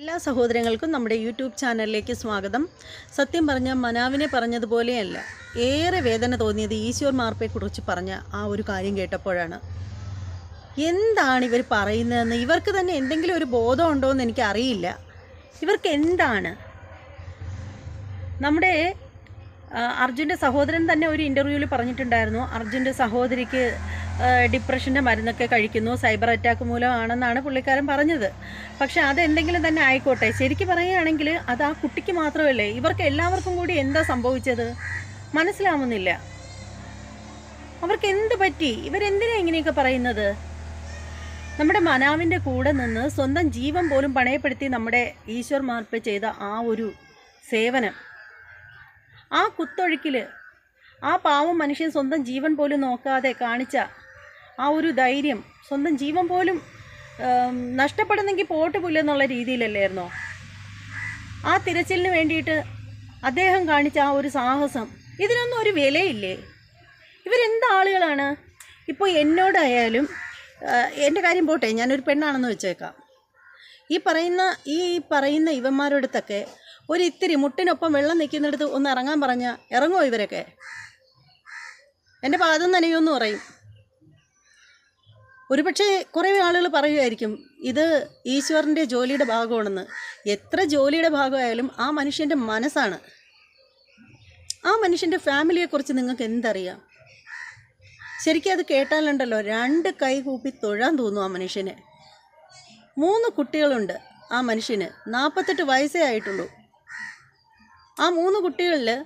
എല്ലാ സഹോദരങ്ങൾക്കും നമ്മുടെ യൂട്യൂബ് ചാനലിലേക്ക് സ്വാഗതം. സത്യം പറഞ്ഞ മനാവിനെ പറഞ്ഞതുപോലെയല്ല ഏറെ വേദന തോന്നിയത് ഈശ്വർ മാർപ്പയെക്കുറിച്ച് പറഞ്ഞ ആ ഒരു കാര്യം കേട്ടപ്പോഴാണ്. എന്താണ് ഇവർ പറയുന്നതെന്ന്? ഇവർക്ക് തന്നെ എന്തെങ്കിലും ഒരു ബോധം ഉണ്ടോ എന്ന് എനിക്കറിയില്ല ഇവർക്ക് എന്താണ്? നമ്മുടെ അർജുന്റെ സഹോദരൻ തന്നെ ഒരു ഇന്റർവ്യൂവിൽ പറഞ്ഞിട്ടുണ്ടായിരുന്നു. അർജുന്റെ സഹോദരിക്ക് ഡിപ്രഷന്റെ മരുന്നൊക്കെ കഴിക്കുന്നു സൈബർ അറ്റാക്ക് മൂലമാണെന്നാണ് പുള്ളിക്കാരൻ പറഞ്ഞത്. പക്ഷെ അതെന്തെങ്കിലും തന്നെ ആയിക്കോട്ടെ. ശരിക്കും പറയുകയാണെങ്കിൽ അത് ആ കുട്ടിക്ക് മാത്രമല്ലേ ഇവർക്ക് എല്ലാവർക്കും കൂടി എന്താ സംഭവിച്ചത്? മനസ്സിലാവുന്നില്ല. അവർക്ക് എന്ത് പറ്റി? ഇവരെന്തിനാ ഇങ്ങനെയൊക്കെ പറയുന്നത്? നമ്മുടെ മനാവിന്റെ കൂടെ നിന്ന് സ്വന്തം ജീവൻ പോലും പണയപ്പെടുത്തി നമ്മുടെ ഈശ്വർ മാർപ്പ് ചെയ്ത ആ ഒരു സേവനം. ആ കുത്തൊഴുക്കിൽ ആ പാവം മനുഷ്യൻ സ്വന്തം ജീവൻ പോലും നോക്കാതെ കാണിച്ച ആ ഒരു ധൈര്യം സ്വന്തം ജീവൻ പോലും നഷ്ടപ്പെടുന്നെങ്കിൽ പോട്ട് പുല്ലെന്നുള്ള രീതിയിലല്ലായിരുന്നോ? ആ തിരച്ചിലിന് വേണ്ടിയിട്ട് അദ്ദേഹം കാണിച്ച ആ ഒരു സാഹസം ഇതിനൊന്നും ഒരു വിലയില്ലേ? ഇവരെന്ത് ആളുകളാണ്? ഇപ്പോൾ എന്നോടായാലും എന്റെ കാര്യം പോട്ടെ ഞാനൊരു പെണ്ണാണെന്ന് വെച്ചേക്കാം. ഈ പറയുന്ന ഈ പറയുന്ന ഇവന്മാരോടത്തൊക്കെ ഒരു ഇത്തിരി മുട്ടിനൊപ്പം വെള്ളം നിൽക്കുന്നിടത്ത് ഒന്ന് ഇറങ്ങാൻ പറഞ്ഞാൽ ഇറങ്ങുമോ ഇവരൊക്കെ? എന്റെ പാദം നനയുമെന്ന് പറയും. ഒരുപക്ഷെ കുറേ ആളുകൾ പറയുമായിരിക്കും ഇത് ഈശ്വരന്റെ ജോലിയുടെ ഭാഗമാണെന്ന്. എത്ര ജോലിയുടെ ഭാഗമായാലും ആ മനുഷ്യന്റെ മനസ്സാണ്. ആ മനുഷ്യന്റെ ഫാമിലിയെക്കുറിച്ച് നിങ്ങൾക്ക് എന്തറിയാം? ശരിക്കും അത് കേട്ടാലുണ്ടല്ലോ രണ്ട് കൈ കൂപ്പി തൊഴാൻ തോന്നും ആ മനുഷ്യന്. മൂന്ന് കുട്ടികളുണ്ട് ആ മനുഷ്യന്. നാൽപ്പത്തെട്ട് വയസ്സേ ആയിട്ടുള്ളൂ. ആ മൂന്ന് കുട്ടികളിൽ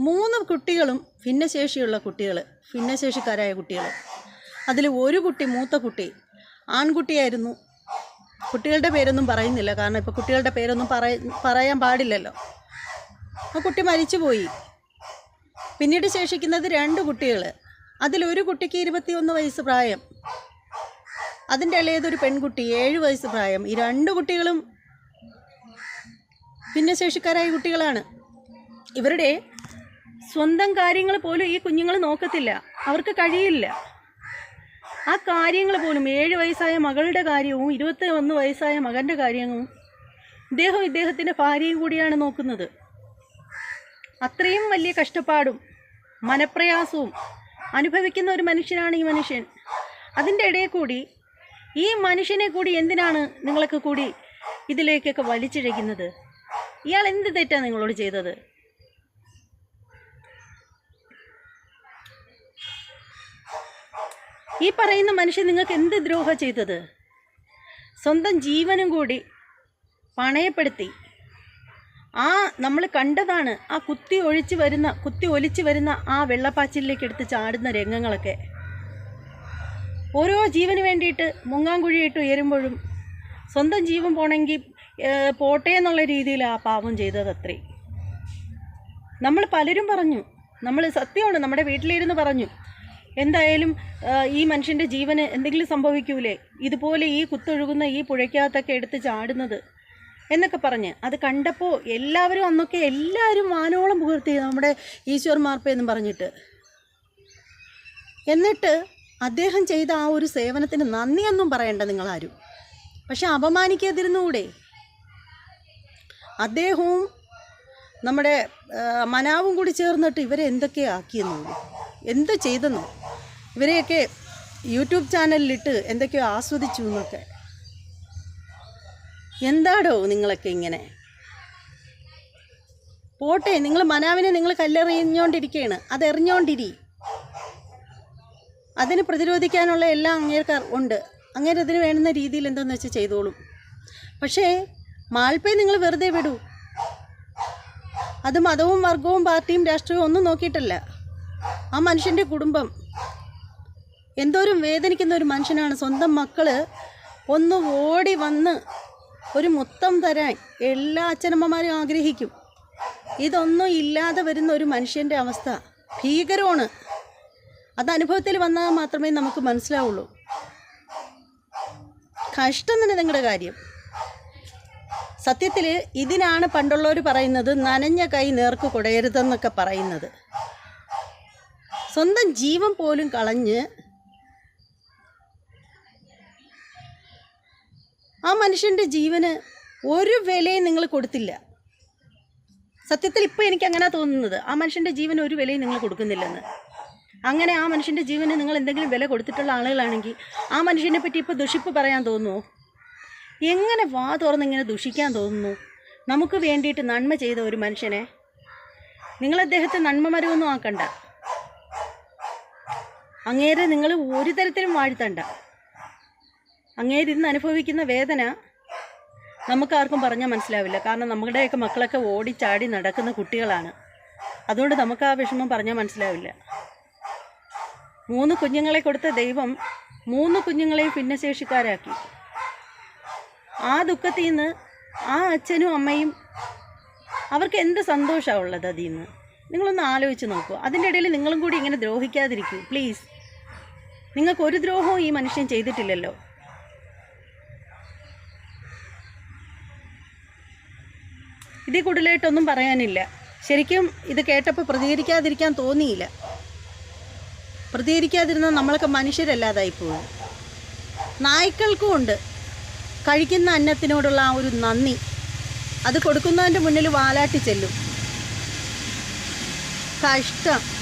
മൂന്ന് കുട്ടികളും ഭിന്നശേഷിയുള്ള കുട്ടികൾ ഭിന്നശേഷിക്കാരായ കുട്ടികൾ അതിൽ ഒരു കുട്ടി മൂത്ത കുട്ടി ആൺകുട്ടിയായിരുന്നു. കുട്ടികളുടെ പേരൊന്നും പറയുന്നില്ല. കാരണം ഇപ്പോൾ കുട്ടികളുടെ പേരൊന്നും പറയ പറയാൻ പാടില്ലല്ലോ. ആ കുട്ടി മരിച്ചുപോയി. പിന്നീട് ശേഷിക്കുന്നത് രണ്ട് കുട്ടികൾ അതിലൊരു കുട്ടിക്ക് ഇരുപത്തിയൊന്ന് വയസ്സ് പ്രായം. അതിന്റെ ഇളയതൊരു പെൺകുട്ടി ഏഴ് വയസ്സ് പ്രായം. ഈ രണ്ട് കുട്ടികളും ഭിന്നശേഷിക്കാരായ കുട്ടികളാണ്. ഇവരുടെ സ്വന്തം കാര്യങ്ങൾ പോലും ഈ കുഞ്ഞുങ്ങൾ നോക്കത്തില്ല. അവർക്ക് കഴിയില്ല. ആ കാര്യങ്ങൾ പോലും ഏഴ് വയസ്സായ മകളുടെ കാര്യവും ഇരുപത്തി ഒന്ന് വയസ്സായ മകന്റെ കാര്യവും ഇദ്ദേഹം ഇദ്ദേഹത്തിന്റെ ഭാര്യയും കൂടിയാണ് നോക്കുന്നത്. അത്രയും വലിയ കഷ്ടപ്പാടും മനപ്രയാസവും അനുഭവിക്കുന്ന ഒരു മനുഷ്യനാണ് ഈ മനുഷ്യൻ. അതിന്റെ ഇടയിൽ കൂടി ഈ മനുഷ്യനെ കൂടി എന്തിനാണ് നിങ്ങളൊക്കെ കൂടി ഇതിലേക്കൊക്കെ വലിച്ചിഴയ്ക്കുന്നത്? ഇയാൾ എന്ത് തെറ്റാണ് നിങ്ങളോട് ചെയ്തത്? ഈ പറയുന്ന മനുഷ്യൻ നിങ്ങൾക്ക് എന്ത് ദ്രോഹം ചെയ്തത്? സ്വന്തം ജീവനും കൂടി പണയപ്പെടുത്തി. ആ നമ്മൾ കണ്ടതാണ് ആ കുത്തി ഒഴിച്ച് വരുന്ന കുത്തി ഒലിച്ച് വരുന്ന ആ വെള്ളപ്പാച്ചിലേക്ക് എടുത്ത് ചാടുന്ന രംഗങ്ങളൊക്കെ. ഓരോ ജീവന് വേണ്ടിയിട്ട് മുങ്ങാങ്കുഴിയിട്ട് ഉയരുമ്പോഴും സ്വന്തം ജീവൻ പോണെങ്കിൽ പോട്ടെ എന്നുള്ള രീതിയിൽ ആ പാപം ചെയ്തത് അത്രേ. നമ്മൾ പലരും പറഞ്ഞു നമ്മൾ സത്യമാണ് നമ്മുടെ വീട്ടിലിരുന്ന് പറഞ്ഞു എന്തായാലും ഈ മനുഷ്യന്റെ ജീവന് എന്തെങ്കിലും സംഭവിക്കൂലേ? ഇതുപോലെ ഈ കുത്തൊഴുകുന്ന ഈ പുഴയ്ക്കകത്തൊക്കെ എടുത്ത് ചാടുന്നത് എന്നൊക്കെ പറഞ്ഞ് അത് കണ്ടപ്പോൾ എല്ലാവരും അന്നൊക്കെ എല്ലാവരും വാനോളം പുകർത്തി നമ്മുടെ ഈശ്വർ മാർപ്പ എന്ന് പറഞ്ഞിട്ട്. എന്നിട്ട് അദ്ദേഹം ചെയ്ത ആ ഒരു സേവനത്തിന് നന്ദിയൊന്നും പറയണ്ട നിങ്ങളാരും. പക്ഷെ അപമാനിക്കാതിരുന്നുകൂടെ? അദ്ദേഹവും നമ്മുടെ മനാവും കൂടി ചേർന്നിട്ട് ഇവരെ എന്തൊക്കെ ആക്കിയെന്നു എന്ത് ചെയ്തെന്നോ? ഇവരെയൊക്കെ യൂട്യൂബ് ചാനലിലിട്ട് എന്തൊക്കെയോ ആസ്വദിച്ചു എന്നൊക്കെ. എന്താടോ നിങ്ങളൊക്കെ ഇങ്ങനെ? പോട്ടെ നിങ്ങൾ മനാവിനെ നിങ്ങൾ കല്ലെറിഞ്ഞുകൊണ്ടിരിക്കുകയാണ് അത് എറിഞ്ഞുകൊണ്ടിരി അതിന് പ്രതിരോധിക്കാനുള്ള എല്ലാം അങ്ങേർക്ക് ഉണ്ട്. അങ്ങേര് അതിന് വേണ്ടുന്ന രീതിയിൽ എന്താണെന്ന് വെച്ചാൽ ചെയ്തോളും. പക്ഷേ മാൾപ്പയെ നിങ്ങൾ വെറുതെ വിടൂ. അത് മതവും വർഗവും പാർട്ടിയും രാഷ്ട്രീയവും ഒന്നും നോക്കിയിട്ടല്ല. ആ മനുഷ്യന്റെ കുടുംബം. എന്തോരം വേദനിക്കുന്ന ഒരു മനുഷ്യനാണ്. സ്വന്തം മക്കൾ ഒന്ന് ഓടി വന്ന് ഒരു മുത്തം തരാൻ എല്ലാ അച്ഛനമ്മമാരും ആഗ്രഹിക്കും. ഇതൊന്നും ഇല്ലാതെ വരുന്ന ഒരു മനുഷ്യന്റെ അവസ്ഥ. ഭീകരമാണ്. അത് അനുഭവത്തിൽ വന്നാൽ മാത്രമേ നമുക്ക് മനസ്സിലാവുള്ളൂ. കഷ്ടം തന്നെ നിങ്ങളുടെ കാര്യം. സത്യത്തിൽ ഇതിനാണ് പണ്ടുള്ളവർ പറയുന്നത് നനഞ്ഞ കൈ നേർക്ക് കുടയരുതെന്നൊക്കെ പറയുന്നത്. സ്വന്തം ജീവൻ പോലും കളഞ്ഞ് ആ മനുഷ്യന്റെ ജീവന് ഒരു വിലയും നിങ്ങൾ കൊടുത്തില്ല. സത്യത്തിൽ ഇപ്പോൾ എനിക്ക് അങ്ങനെ തോന്നുന്നത്. ആ മനുഷ്യന്റെ ജീവൻ ഒരു വിലയും നിങ്ങൾ കൊടുക്കുന്നില്ലെന്ന്. അങ്ങനെ ആ മനുഷ്യന്റെ ജീവന് നിങ്ങൾ എന്തെങ്കിലും വില കൊടുത്തിട്ടുള്ള ആളുകളാണെങ്കിൽ ആ മനുഷ്യനെ പറ്റി ഇപ്പോൾ ദുഷിപ്പ് പറയാൻ തോന്നുമോ എങ്ങനെ വാ തുറന്ന് ഇങ്ങനെ ദുഷിക്കാൻ തോന്നുന്നു? നമുക്ക് വേണ്ടിയിട്ട് നന്മ ചെയ്ത ഒരു മനുഷ്യനെ നിങ്ങൾ അദ്ദേഹത്തെ നന്മ മരമൊന്നും ആക്കണ്ട. അങ്ങേരെ നിങ്ങൾ ഒരു തരത്തിലും വാഴ്ത്തണ്ട. അങ്ങേരിന്ന് അനുഭവിക്കുന്ന വേദന നമുക്കാർക്കും പറഞ്ഞാൽ മനസ്സിലാവില്ല. കാരണം നമ്മുടെയൊക്കെ മക്കളൊക്കെ ഓടിച്ചാടി നടക്കുന്ന കുട്ടികളാണ്. അതുകൊണ്ട് നമുക്ക് ആ വിഷമം പറഞ്ഞാൽ മനസ്സിലാവില്ല. മൂന്ന് കുഞ്ഞുങ്ങളെ കൊടുത്ത ദൈവം മൂന്ന് കുഞ്ഞുങ്ങളെയും ഭിന്നശേഷിക്കാരാക്കി. ആ ദുഃഖത്തിൽ നിന്ന് ആ അച്ഛനും അമ്മയും അവർക്ക് എന്ത് സന്തോഷമാണ് ഉള്ളത് അതിൽ നിന്ന് നിങ്ങളൊന്ന് ആലോചിച്ച് നോക്കൂ. അതിന്റെ ഇടയിൽ നിങ്ങളും കൂടി ഇങ്ങനെ ദ്രോഹിക്കാതിരിക്കൂ പ്ലീസ്. നിങ്ങൾക്ക് ഒരു ദ്രോഹവും ഈ മനുഷ്യൻ ചെയ്തിട്ടില്ലല്ലോ. ഇതിൽ കൂടുതലായിട്ടൊന്നും പറയാനില്ല. ശരിക്കും ഇത് കേട്ടപ്പോൾ പ്രതികരിക്കാതിരിക്കാൻ തോന്നിയില്ല. പ്രതികരിക്കാതിരുന്നാൽ നമ്മളൊക്കെ മനുഷ്യരല്ലാതായി പോകും നായ്ക്കൾക്കും ഉണ്ട്. കഴിക്കുന്ന അന്നത്തിനോടുള്ള ആ ഒരു നന്ദി. അത് കൊടുക്കുന്നതിന്റെ മുന്നിൽ വാലാട്ടി ചെല്ലും. കഷ്ടം.